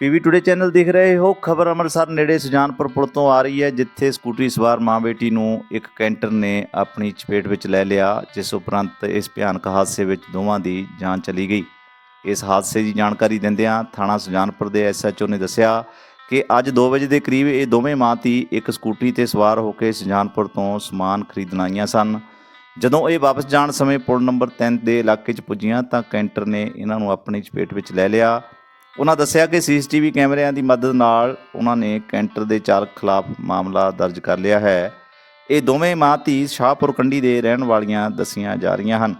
PV today channel ਦੇਖ ਰਹੇ ਹੋ। ਖਬਰ ਅੰਮ੍ਰਿਤਸਰ ਨੇੜੇ ਸੁਜਾਨਪੁਰ ਪੁਲ ਤੋਂ ਆ ਰਹੀ ਹੈ, ਜਿੱਥੇ ਸਕੂਟਰੀ ਸਵਾਰ ਮਾਂ ਬੇਟੀ ਨੂੰ ਇੱਕ ਕੈਂਟਰ ਨੇ ਆਪਣੀ ਚਪੇਟ ਵਿੱਚ ਲੈ ਲਿਆ, ਜਿਸ ਉਪਰੰਤ ਇਸ ਭਿਆਨਕ ਹਾਦਸੇ ਵਿੱਚ ਦੋਵਾਂ ਦੀ ਜਾਨ ਚਲੀ ਗਈ। ਇਸ ਹਾਦਸੇ ਦੀ ਜਾਣਕਾਰੀ ਦਿੰਦਿਆਂ ਥਾਣਾ ਸੁਜਾਨਪੁਰ ਦੇ ਐਸਐਚਓ ਨੇ ਦੱਸਿਆ ਕਿ ਅੱਜ 2 ਵਜੇ ਦੇ ਕਰੀਬ ਇਹ ਦੋਵੇਂ ਮਾਂ ਧੀ ਇੱਕ ਸਕੂਟਰੀ ਤੇ ਸਵਾਰ ਹੋ ਕੇ ਸੁਜਾਨਪੁਰ ਤੋਂ ਸਮਾਨ ਖਰੀਦਣ ਆਈਆਂ ਸਨ। ਜਦੋਂ ਇਹ ਵਾਪਸ ਜਾਣ ਸਮੇਂ ਪੁਲ ਨੰਬਰ 3 ਦੇ ਇਲਾਕੇ 'ਚ ਪੁੱਜੀਆਂ ਤਾਂ ਕੈਂਟਰ ਨੇ ਇਹਨਾਂ ਨੂੰ ਆਪਣੀ ਚਪੇਟ ਵਿੱਚ ਲੈ ਲਿਆ। ਉਹਨਾਂ ਦੱਸਿਆ ਕਿ ਸੀਸੀਟੀਵੀ ਕੈਮਰਿਆਂ ਦੀ ਮਦਦ ਨਾਲ ਉਹਨਾਂ ਨੇ ਕੈਂਟਰ ਦੇ ਚਾਲਕ ਖਿਲਾਫ ਮਾਮਲਾ ਦਰਜ ਕਰ ਲਿਆ ਹੈ। ਇਹ ਦੋਵੇਂ ਮਾਂ ਧੀ ਸ਼ਾਹਪੁਰ ਕੰਡੀ ਦੇ ਰਹਿਣ ਵਾਲੀਆਂ ਦੱਸੀਆਂ ਜਾ ਰਹੀਆਂ ਹਨ।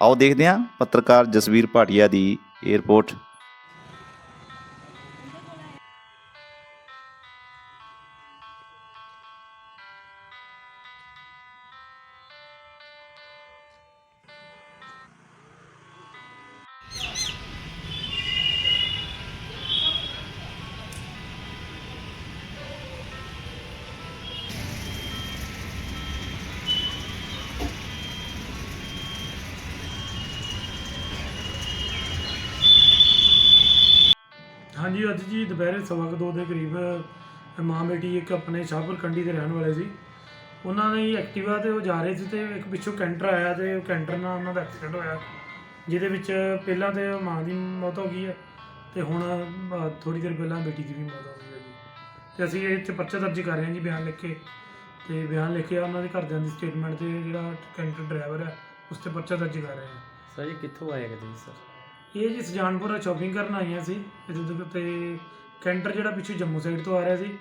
ਆਓ ਦੇਖਦੇ ਹਾਂ ਪੱਤਰਕਾਰ ਜਸਵੀਰ ਭਾਟੀਆ ਦੀ ਇਹ ਹਾਂਜੀ, ਅੱਜ ਜੀ ਦੁਪਹਿਰੇ ਸਵਾ ਕੁ ਦੋ ਦੇ ਕਰੀਬ ਮਾਂ ਬੇਟੀ ਇੱਕ ਆਪਣੇ ਸ਼ਾਹਪੁਰ ਕੰਡੀ ਦੇ ਰਹਿਣ ਵਾਲੇ ਸੀ। ਉਹਨਾਂ ਨੇ ਐਕਟਿਵਾ ਤੇ ਉਹ ਜਾ ਰਹੇ ਸੀ ਤੇ ਇੱਕ ਪਿੱਛੋਂ ਕੈਂਟਰ ਆਇਆ ਤੇ ਉਹ ਕੈਂਟਰ ਨਾਲ ਉਹਨਾਂ ਦਾ ਐਕਸੀਡੈਂਟ ਹੋਇਆ। ਜਿਹਦੇ ਵਿੱਚ ਪਹਿਲਾਂ ਤੇ ਮਾਂ ਦੀ ਮੌਤ ਹੋ ਗਈ ਹੈ ਤੇ ਹੁਣ ਥੋੜੀ ਦੇਰ ਪਹਿਲਾਂ ਬੇਟੀ ਦੀ ਵੀ ਮੌਤ ਹੋ ਗਈ ਹੈ ਜੀ। ਤੇ ਅਸੀਂ ਇਹ 'ਚ ਪਰਚਾ ਦਰਜ ਕਰ ਰਹੇ ਹਾਂ ਜੀ ਬਿਆਨ ਲਿਖ ਕੇ। ਤੇ ਬਿਆਨ ਲਿਖ ਕੇ ਉਹਨਾਂ ਦੇ ਘਰਦਿਆਂ ਦੀ ਸਟੇਟਮੈਂਟ ਤੇ ਜਿਹੜਾ ਕੈਂਟਰ ਡਰਾਈਵਰ ਹੈ, ਉਸ ਤੇ ਪਰਚਾ ਦਰਜ ਕਰ ਰਹੇ ਹਾਂ। ਸਰ, ਇਹ ਕਿੱਥੋਂ ਆਏ ਕਿਤੇ ਜੀ, ਸਰ? ਇਹ ਜੀ ਸੁਜਾਨਪੁਰ ਸ਼ਾਪਿੰਗ ਕਰਨ ਆਈਆਂ ਸੀ ਇਹਦੇ ਤੇ- ਕੈਂਟਰ ਜਿਹੜਾ ਪਿੱਛੇ ਜੰਮੂ ਸਾਈਡ ਤੋਂ ਆ ਰਿਹਾ ਸੀ।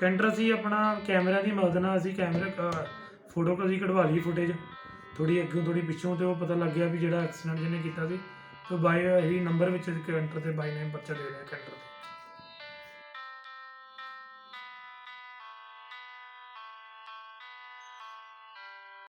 ਕੈਂਟਰ ਅਸੀਂ ਆਪਣਾ ਕੈਮਰਾ ਦੀ ਮਦਦ ਨਾਲ ਅਸੀਂ ਕੈਮਰਾ ਫੋਟੋ ਕਦੀ ਕਢਵਾ ਲਈ ਫੁਟੇਜ ਥੋੜੀ ਅੱਗੇ ਥੋੜੀ ਪਿੱਛੋਂ ਤੇ ਉਹ ਪਤਾ ਲੱਗ ਗਿਆ ਵੀ ਜਿਹੜਾ ਐਕਸੀਡੈਂਟ ਜਿਹਨੇ ਕੀਤਾ ਸੀ। ਤੇ ਬਾਈ ਇਹੀ ਨੰਬਰ ਵਿੱਚ ਕੈਂਟਰ ਤੇ ਬਾਈ ਨੇਮ ਬੱਚਾ ਦੇ ਰਿਹਾ ਕੈਂਟਰ